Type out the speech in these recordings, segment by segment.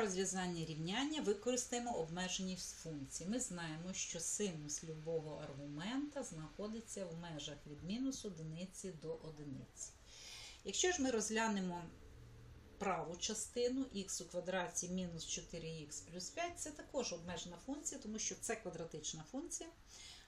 розв'язання рівняння використаємо обмежені функції. Ми знаємо, що синус любого аргумента знаходиться в межах від мінус одиниці до одиниці. Якщо ж ми розглянемо праву частину х у квадраті мінус 4х плюс 5, це також обмежена функція, тому що це квадратична функція.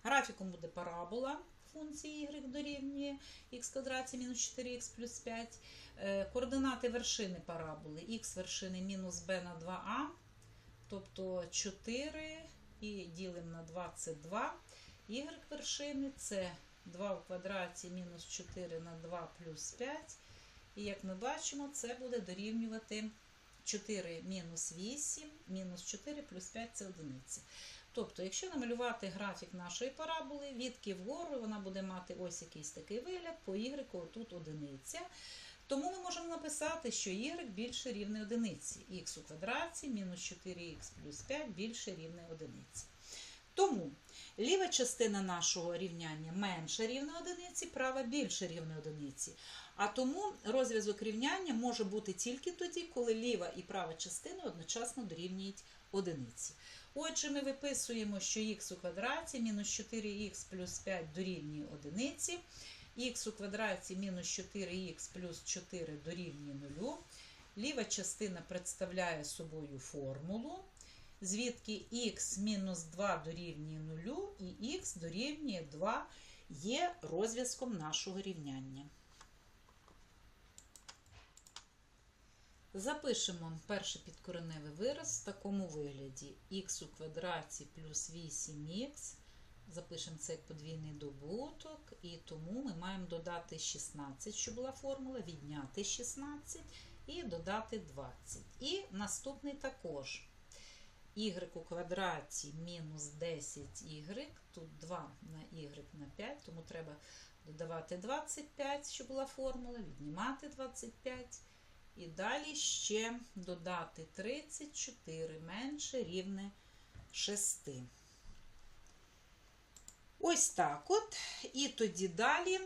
Графіком буде парабола функції y дорівнює х квадраті мінус 4х плюс 5. Е, Координати вершини параболи х вершини мінус b на 2а, тобто 4 і ділимо на 2 це 2. y вершини це 2 в квадраті мінус 4 на 2 плюс 5. І як ми бачимо, це буде дорівнювати 4 мінус 8, мінус 4 плюс 5 це одиниці. Тобто, якщо намалювати графік нашої параболи, відки вгору вона буде мати ось якийсь такий вигляд, по y тут одиниця. Тому ми можемо написати, що y більше рівне одиниці. х у квадраті мінус 4х плюс 5 більше рівне одиниці. Тому ліва частина нашого рівняння менше рівне одиниці, права більше рівне одиниці. А тому розв'язок рівняння може бути тільки тоді, коли ліва і права частина одночасно дорівнюють одиниці. Отже, ми виписуємо, що х у квадраті мінус 4х плюс 5 дорівнює одиниці, х у квадраті мінус 4х плюс 4 дорівнює 0. Ліва частина представляє собою формулу, звідки х мінус 2 дорівнює 0 і х дорівнює 2 є розв'язком нашого рівняння. Запишемо перший підкореневий вираз в такому вигляді х у квадраті плюс 8х. Запишемо це як подвійний добуток, і тому ми маємо додати 16, що була формула, відняти 16 і додати 20. І наступний також y у квадраті мінус 10y, тут 2 на y на 5, тому треба додавати 25, що була формула, віднімати 25. І далі ще додати 34 менше рівне 6. Ось так от. І тоді далі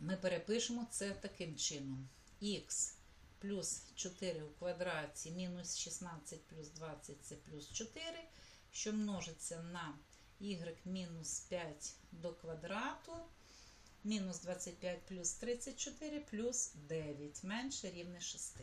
ми перепишемо це таким чином. х плюс 4 у квадраті мінус 16 плюс 20 це плюс 4, що множиться на y мінус 5 до квадрату мінус 25 плюс 34 плюс 9 менше рівне 6.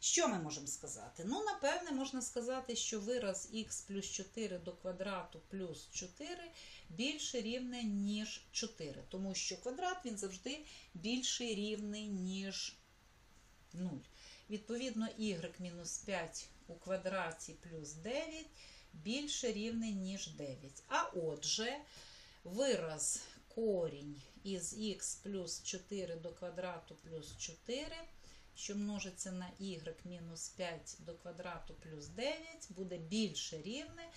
Що ми можемо сказати? Ну, напевне, можна сказати, що вираз х плюс 4 до квадрату плюс 4 більше рівне, ніж 4. Тому що квадрат він завжди більший рівний, ніж 0. Відповідно, y мінус 5 у квадраті плюс 9 більше рівне, ніж 9. А отже, вираз корінь із х плюс 4 до квадрату плюс 4, що множиться на y мінус 5 до квадрату плюс 9, буде більше рівне.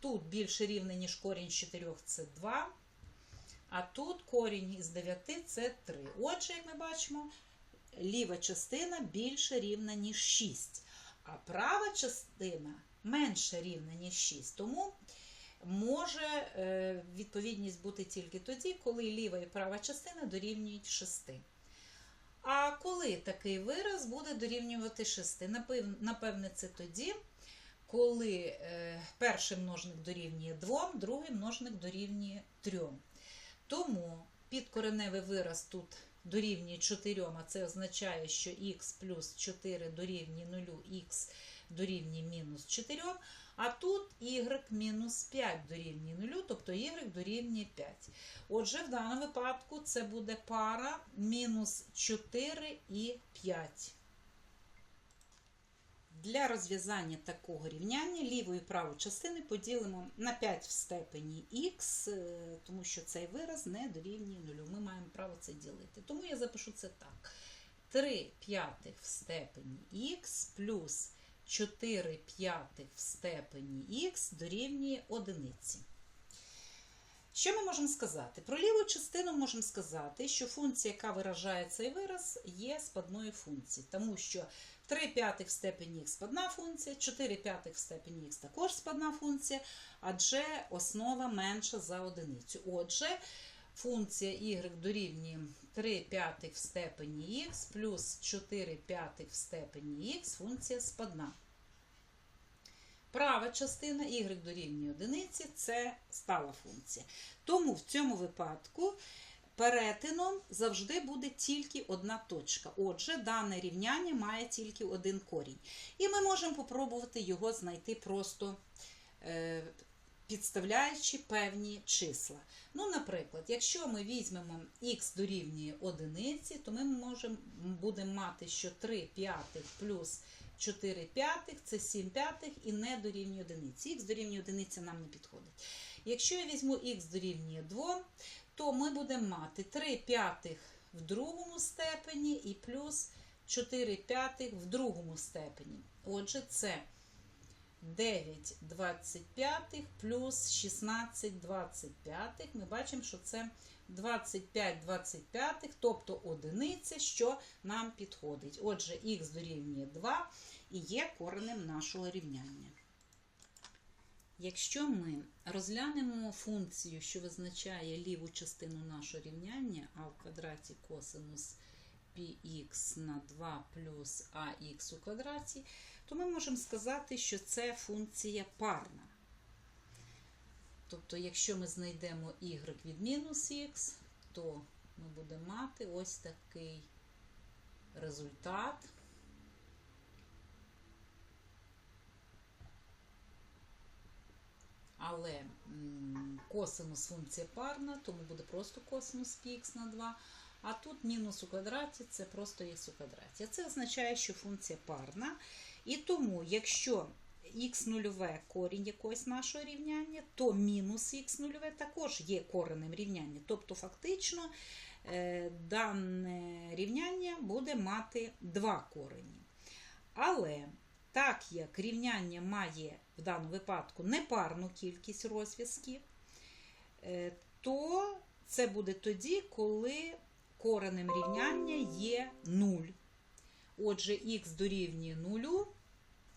Тут більше рівне, ніж корінь з 4 це 2. А тут корінь із 9 це 3. Отже, як ми бачимо, ліва частина більше рівна, ніж 6. А права частина менше рівна, ніж 6. Тому може е, відповідність бути тільки тоді, коли ліва і права частина дорівнюють 6. А коли такий вираз буде дорівнювати 6? Напевне, це тоді, коли е, перший множник дорівнює 2, другий множник дорівнює 3. Тому підкореневий вираз тут дорівнює 4, а це означає, що х плюс 4 дорівнює 0, х дорівнює мінус 4, а тут y мінус 5 дорівнює 0, тобто y дорівнює 5. Отже, в даному випадку це буде пара мінус 4 і 5. Для розв'язання такого рівняння ліву і праву частини поділимо на 5 в степені х, тому що цей вираз не дорівнює нулю. Ми маємо право це ділити. Тому я запишу це так. 3 п'ятих в степені х плюс 4 п'ятих в степені х дорівнює одиниці. Що ми можемо сказати? Про ліву частину можемо сказати, що функція, яка виражає цей вираз, є складною функцією, тому що 3 п'ятих в степені х складна функція, 4 п'ятих в степені х також складна функція, адже основа менша за одиницю. Отже, функція y дорівнює 3 п'ятих в степені х плюс 4 п'ятих в степені х функція спадна. Права частина y дорівнює одиниці це стала функція. Тому в цьому випадку перетином завжди буде тільки одна точка. Отже, дане рівняння має тільки один корінь. І ми можемо попробувати його знайти просто е, підставляючи певні числа. Ну, наприклад, якщо ми візьмемо х дорівнює одиниці, то ми можемо, будемо мати, що 3 п'ятих плюс 4 п'ятих це 7 п'ятих і не дорівнює одиниці. Х дорівнює одиниці нам не підходить. Якщо я візьму х дорівнює 2, то ми будемо мати 3 п'ятих в другому степені і плюс 4 п'ятих в другому степені. Отже, це 9 25 плюс 16 25. Ми бачимо, що це 25 25, тобто одиниця, що нам підходить. Отже, х дорівнює 2 і є коренем нашого рівняння. Якщо ми розглянемо функцію, що визначає ліву частину нашого рівняння, а в квадраті косинус πx на 2 плюс ax у квадраті, то ми можемо сказати, що це функція парна. Тобто, якщо ми знайдемо y від мінус х, то ми будемо мати ось такий результат. Але косинус функція парна, тому буде просто косинус πx на 2. А тут мінус у квадраті це просто х у квадраті. Це означає, що функція парна. І тому, якщо х нульове корінь якогось нашого рівняння, то мінус х нульове також є коренем рівняння. Тобто, фактично, е, дане рівняння буде мати два корені. Але так як рівняння має в даному випадку непарну кількість розв'язків, е, то це буде тоді, коли коренем рівняння є 0. Отже, х дорівнює 0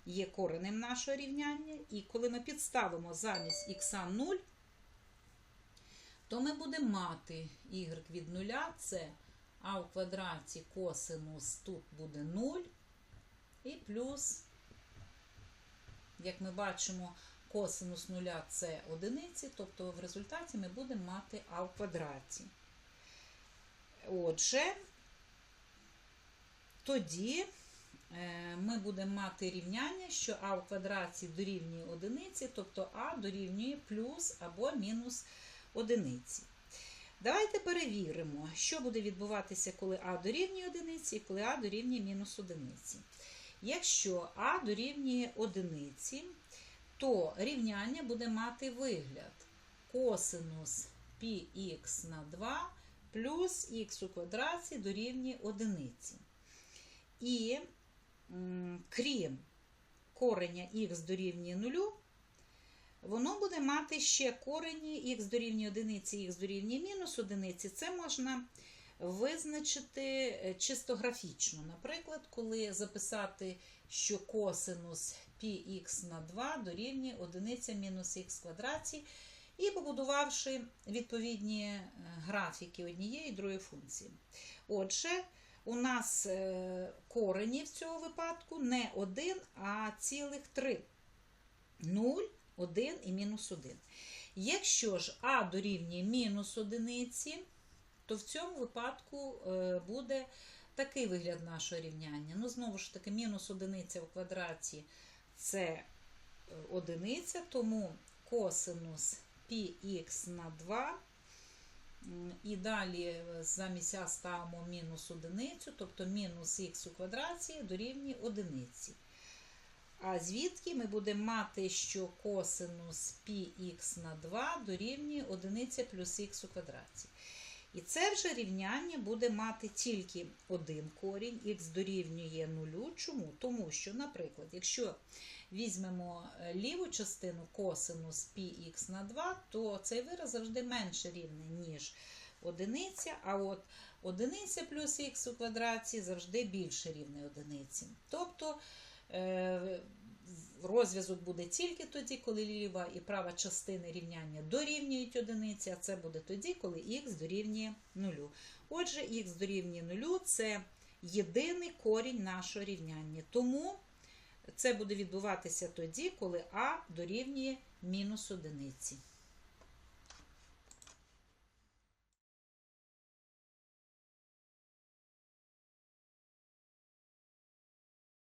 є коренем нашого рівняння, і коли ми підставимо замість х 0, то ми будемо мати y від 0, це а в квадраті косинус тут буде 0, і плюс, як ми бачимо, косинус 0 це одиниці, тобто в результаті ми будемо мати а в квадраті. Отже, тоді ми будемо мати рівняння, що а в квадраті дорівнює одиниці, тобто а дорівнює плюс або мінус одиниці. Давайте перевіримо, що буде відбуватися, коли а дорівнює одиниці і коли а дорівнює мінус одиниці. Якщо а дорівнює одиниці, то рівняння буде мати вигляд косинус πx на 2 плюс х у квадраті дорівнює одиниці. І крім кореня х дорівнює 0, воно буде мати ще корені х дорівнює одиниці, х дорівнює мінус одиниці. Це можна визначити е, чисто графічно. Наприклад, коли записати, що косинус πx на 2 дорівнює одиниця мінус х квадраті, і побудувавши відповідні е, графіки однієї і другої функції. Отже, у нас е, корені в цьому випадку не 1, а цілих 3. 0, 1 і мінус 1. Якщо ж а дорівнює мінус одиниці, то в цьому випадку е, буде такий вигляд нашого рівняння. Ну, знову ж таки, мінус одиниця в квадраті це одиниця, тому косинус πx на 2. І далі замість а ставимо мінус одиницю, тобто мінус х у квадраті дорівнює одиниці. А звідки ми будемо мати, що косинус πx на 2 дорівнює 1 плюс х у квадраті. І це вже рівняння буде мати тільки один корінь, х дорівнює 0. Чому? Тому що, наприклад, якщо візьмемо ліву частину косинус πx на 2, то цей вираз завжди менше рівний, ніж одиниця, а от одиниця плюс х у квадраті завжди більше рівний одиниці. Тобто розв'язок буде тільки тоді, коли ліва і права частини рівняння дорівнюють одиниці, а це буде тоді, коли х дорівнює нулю. Отже, х дорівнює нулю це єдиний корінь нашого рівняння. Тому це буде відбуватися тоді, коли а дорівнює мінус одиниці.